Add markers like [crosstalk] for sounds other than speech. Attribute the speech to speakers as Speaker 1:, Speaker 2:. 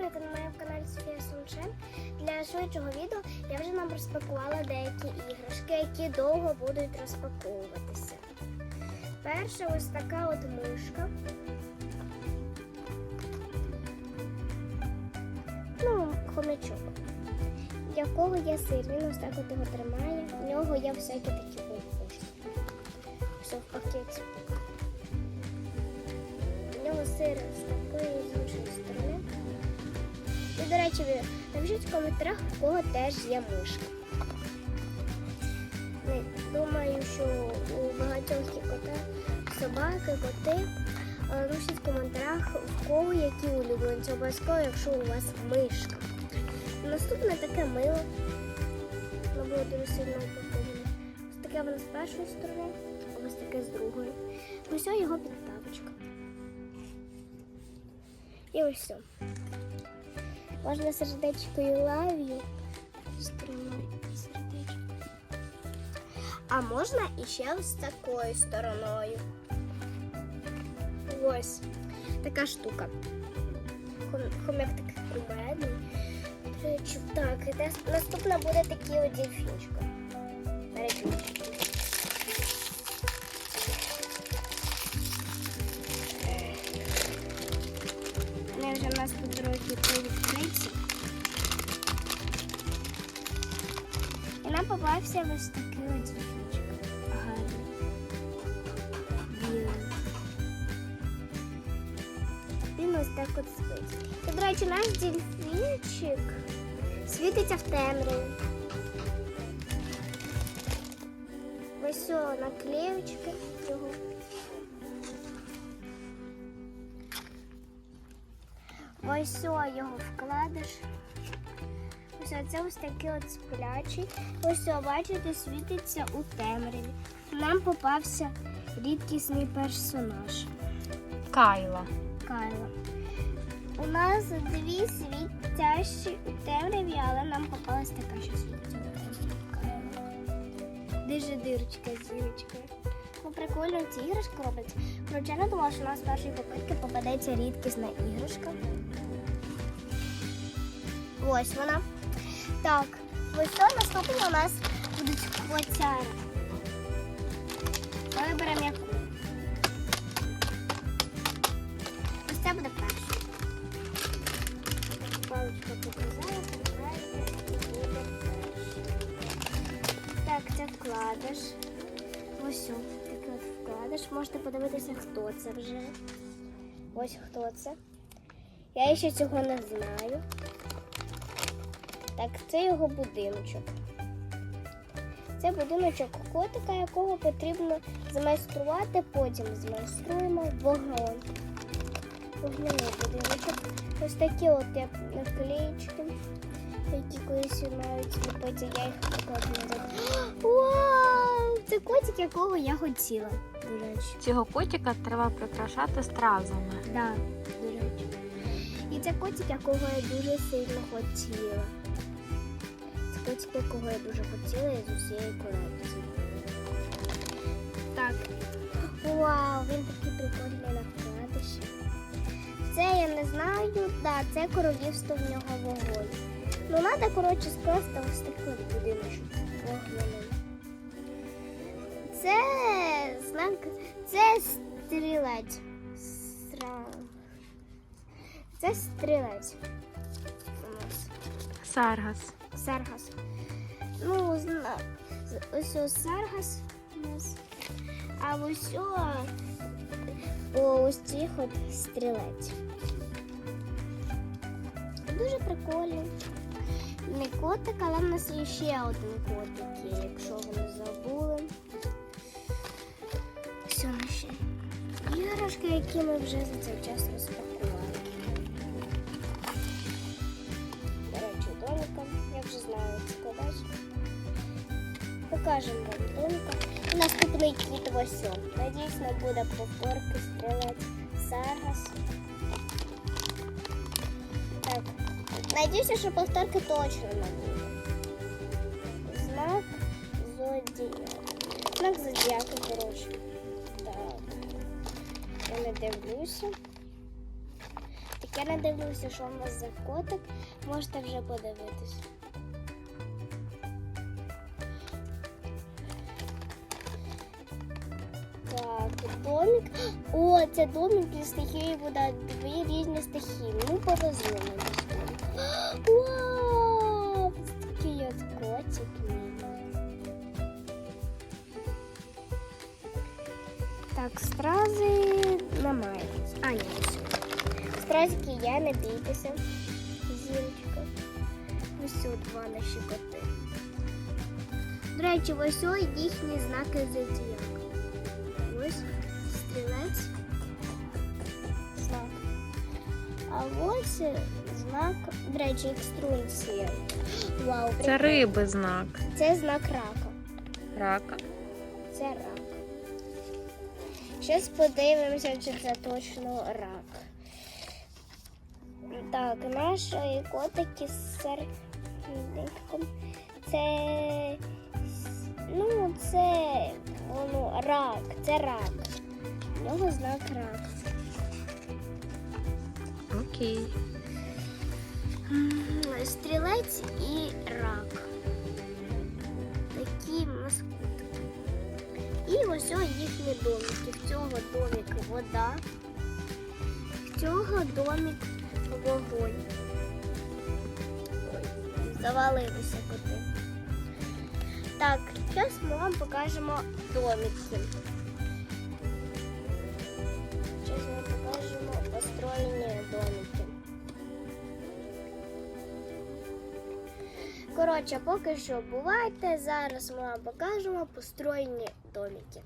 Speaker 1: привіт! На моєму каналі Софія Суншен. Для швидшого відео я вже нам розпакувала деякі іграшки, які довго будуть розпаковуватися. Перша ось така от мишка. Ну, хомячок. Якого є сир, він ось так от його тримає. В нього є всякі такі ось. Все в пакеті. В нього сир з такої з іншої сторони. І, до речі, напишіть в коментарях, в кого теж є мишка. Думаю, що у багатьох є кота, собаки, коти. Напишіть в коментарях, в кого які улюбленці. Обов'язково, якщо у вас мишка. Наступне таке мило. Воно було дуже сильно упаковане. Ось таке воно з першої сторони, а ось таке з другої. Ось його підставочка. І ось все. Можна сердечкою лав'ю. Стороною сердечко. А можна іще ось такою стороною. Ось така штука. Хом- Хомяк такий кумедний. До речі, Так, і нас- наступна буде такі от дельфінчика. Переключити. Вони вже в нас тут трохи попався ось такий от дельфінчик. Гарний. Білий. Він ось так от світить. І, до речі, наш дельфінчик світиться в темряві. Ось наклеючки його. Ось його вкладиш. Ось це ось такий от сплячий. Ось бачите, світиться у темряві. Нам попався рідкісний персонаж.
Speaker 2: Кайла.
Speaker 1: Кайло. У нас дві світящі у темряві, але нам попалась така, що світиться у темряві. Дуже дирочка з зірочкою. Ну, прикольно ці іграшки робляться. Коротше, я не думала, що у нас з першої попитки попадеться рідкісна іграшка. Ось вона. Так, ось що наступне у нас будуть котяри. Виберемо яку. Ось це буде перше. Паличка показала, показує, і буде. Так, це вкладиш. Ось о, такий от вкладиш. Можете подивитися, хто це вже. Ось хто це. Я ще цього не знаю. Так, це його будиночок. Це будиночок котика, якого потрібно змайструвати, потім змайструємо вогонь. Вогняний будиночок. Ось такі от як наклеїчки, які колись мають зліпити. Я їх покладу. [gasps] Вау! Це котик, якого я хотіла. До речі.
Speaker 2: Цього котика треба прикрашати стразами.
Speaker 1: Да, до речі. І це котик, якого я дуже сильно хотіла. Це котик, якого я дуже хотіла із усієї колекції. Так. Вау, він такий прикольний на вкладиші. Це я не знаю, да, це королівство в нього вогонь. Ну, треба, коротше, скласти ось такий будиночок вогняний. Це знак, це стрілець. Сра... Це стрілець.
Speaker 2: Саргас.
Speaker 1: Саргас. Ну, ось о Саргас у нас. А ось о, ось цих от стрілець. Дуже прикольно. Не котик, але в нас є ще один котик, якщо ви не забули. Все наші іграшки, які ми вже за цей час розпакували. Покажемо вам домика. І наступний кіт ось. он. Надіюсь, не буде повторки, стрілець, саргас. Так. Надіюся, що повторки точно не буде. Знак зодіака. Знак зодіака, коротше. Так. Я не дивлюся. я не дивлюся, що у вас за котик. Можете вже подивитись. Так, домик. О, це домик зі стихією вода. Дві різні стихії. Ну, повезло мені. Вау! Такий от котик мій. Так, стрази немає. А, ні. Стразики є, не бійтеся. Зірочка. Ось два наші коти. До речі, ось їхні знаки зодіаку. Ось стрілець. Знак. А ось знак, до речі, екструнція. Вау,
Speaker 2: Це
Speaker 1: прикольно.
Speaker 2: риби знак.
Speaker 1: Це знак рака.
Speaker 2: Рака.
Speaker 1: Це рак. Зараз подивимося, чи це точно рак. Так, наш е, котик із сердечком. Це. Ну, це воно рак. Це рак. У нього знак рак.
Speaker 2: Окей.
Speaker 1: Стрілець і рак. Такі маскути. І ось їхні домики. В цього домик вода, в цього домик вогонь. Завалилися коти. Так, зараз ми вам покажемо домики. Зараз ми покажемо построєні домики. Коротше, поки що бувайте. Зараз ми вам покажемо построєні домики.